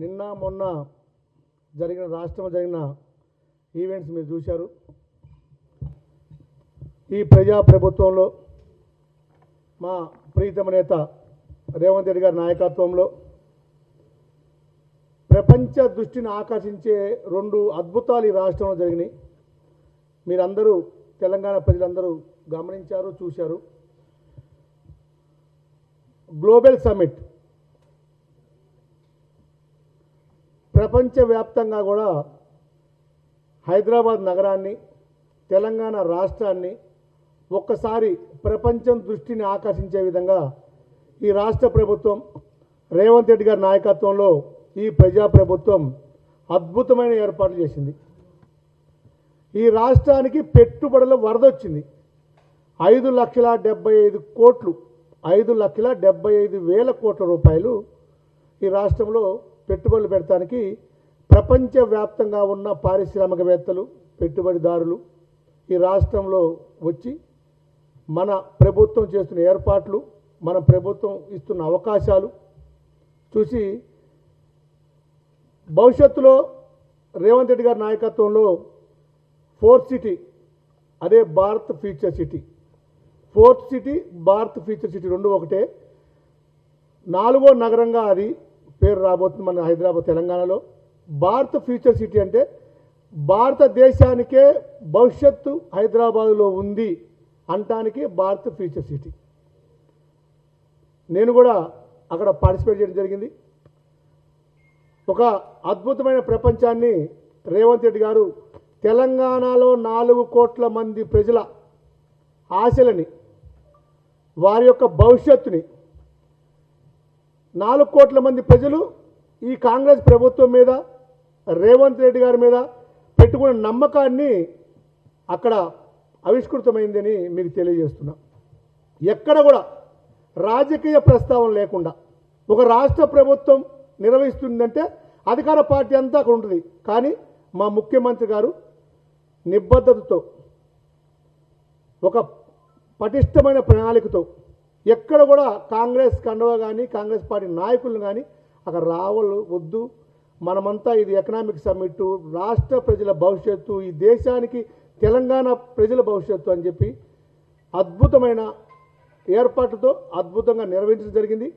నిన్న మొన్న జరిగిన రాష్ట్రంలో జరిగిన ఈవెంట్స్ మీరు చూశారు. ఈ ప్రజా ప్రభుత్వంలో మా ప్రీతమ నేత రేవంత్ రెడ్డి గారి నాయకత్వంలో ప్రపంచ దృష్టిని ఆకర్షించే రెండు అద్భుతాలు ఈ రాష్ట్రంలో జరిగినాయి. మీరందరూ తెలంగాణ ప్రజలందరూ గమనించారు చూశారు. గ్లోబల్ సమ్మిట్ ప్రపంచవ్యాప్తంగా కూడా హైదరాబాద్ నగరాన్ని తెలంగాణ రాష్ట్రాన్ని ఒక్కసారి ప్రపంచం దృష్టిని ఆకర్షించే విధంగా ఈ రాష్ట్ర ప్రభుత్వం రేవంత్ రెడ్డి గారి నాయకత్వంలో ఈ ప్రజా ప్రభుత్వం అద్భుతమైన ఏర్పాట్లు చేసింది. ఈ రాష్ట్రానికి పెట్టుబడుల వరదొచ్చింది. ఐదు లక్షల డెబ్బై ఐదు కోట్లు ఐదు లక్షల డెబ్బై ఐదు వేల కోట్ల రూపాయలు ఈ రాష్ట్రంలో పెట్టుబడులు పెడతానికి ప్రపంచవ్యాప్తంగా ఉన్న పారిశ్రామికవేత్తలు పెట్టుబడిదారులు ఈ రాష్ట్రంలో వచ్చి మన ప్రభుత్వం చేస్తున్న ఏర్పాట్లు మన ప్రభుత్వం ఇస్తున్న అవకాశాలు చూసి భవిష్యత్తులో రేవంత్ రెడ్డి గారి నాయకత్వంలో ఫోర్త్ సిటీ అదే Bharat future city. Fourth city Bharat future city రెండు ఒకటే. నాలుగో నగరంగా అది పేరు రాబోతుంది మన హైదరాబాద్ తెలంగాణలో. భారత్ ఫ్యూచర్ సిటీ అంటే భారతదేశానికే భవిష్యత్తు హైదరాబాదులో ఉంది అంటానికి భారత్ ఫ్యూచర్ సిటీ. నేను కూడా అక్కడ పార్టిసిపేట్ చేయడం జరిగింది. ఒక అద్భుతమైన ప్రపంచాన్ని రేవంత్ రెడ్డి గారు తెలంగాణలో నాలుగు కోట్ల మంది ప్రజల ఆశలని వారి యొక్క భవిష్యత్తుని నాలుగు కోట్ల మంది ప్రజలు ఈ కాంగ్రెస్ ప్రభుత్వం మీద రేవంత్ రెడ్డి గారి మీద పెట్టుకున్న నమ్మకాన్ని అక్కడ ఆవిష్కృతమైందని మీకు తెలియజేస్తున్నా. ఎక్కడ కూడా రాజకీయ ప్రస్తావన లేకుండా ఒక రాష్ట్ర ప్రభుత్వం నిర్వహిస్తుందంటే అధికార పార్టీ అంతా అక్కడ ఉంటుంది. కానీ మా ముఖ్యమంత్రి గారు నిబద్ధతతో ఒక పటిష్టమైన ప్రణాళికతో ఎక్కడ కూడా కాంగ్రెస్ కండవ కానీ కాంగ్రెస్ పార్టీ నాయకులను కానీ అక్కడ రావలు వద్దు మనమంతా ఇది ఎకనామిక్ సమ్మిట్ రాష్ట్ర ప్రజల భవిష్యత్తు ఈ దేశానికి తెలంగాణ ప్రజల భవిష్యత్తు అని చెప్పి అద్భుతమైన ఏర్పాటుతో అద్భుతంగా నిర్వహించడం జరిగింది.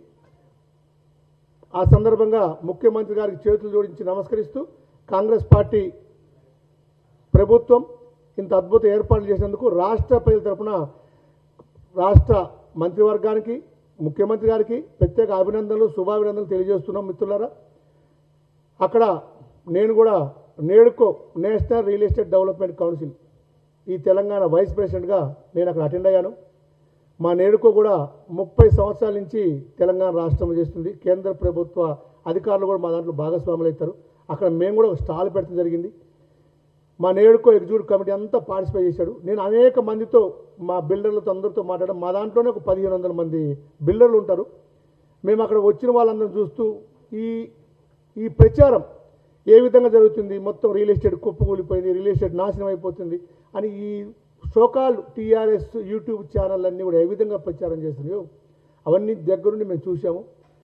ఆ సందర్భంగా ముఖ్యమంత్రి గారికి చేతులు జోడించి నమస్కరిస్తూ కాంగ్రెస్ పార్టీ ప్రభుత్వం ఇంత అద్భుత ఏర్పాట్లు చేసినందుకు రాష్ట్ర ప్రజల తరఫున రాష్ట్ర మంత్రివర్గానికి ముఖ్యమంత్రి గారికి ప్రత్యేక అభినందనలు శుభాభినందనలు తెలియజేస్తున్నాం మిత్రులారా. అక్కడ నేను కూడా NAREDCO national real estate development council ఈ తెలంగాణ వైస్ ప్రెసిడెంట్గా నేను అక్కడ అటెండ్ అయ్యాను. మా నేడుకో కూడా ముప్పై సంవత్సరాల నుంచి తెలంగాణ రాష్ట్రం చేస్తుంది. కేంద్ర ప్రభుత్వ అధికారులు కూడా మా దాంట్లో భాగస్వాములు అవుతారు. అక్కడ మేము కూడా ఒక స్టాల్ పెట్టడం జరిగింది. మా నేడుకో ఎగ్జిక్యూటివ్ కమిటీ అంతా పార్టిసిపేట్ చేశాడు. నేను అనేక మందితో మా బిల్డర్లతో అందరితో మాట్లాడడం. మా దాంట్లోనే ఒక పదిహేను వందల మంది బిల్డర్లు ఉంటారు. మేము అక్కడ వచ్చిన వాళ్ళందరం చూస్తూ ఈ ఈ ప్రచారం ఏ విధంగా జరుగుతుంది? మొత్తం రియల్ ఎస్టేట్ కుప్పకూలిపోయింది రియల్ ఎస్టేట్ నాశనం అయిపోతుంది అని ఈ షోకాల్ టీఆర్ఎస్ యూట్యూబ్ ఛానల్ అన్నీ కూడా ఏ విధంగా ప్రచారం చేస్తున్నాయో అవన్నీ దగ్గరుండి మేము చూసాము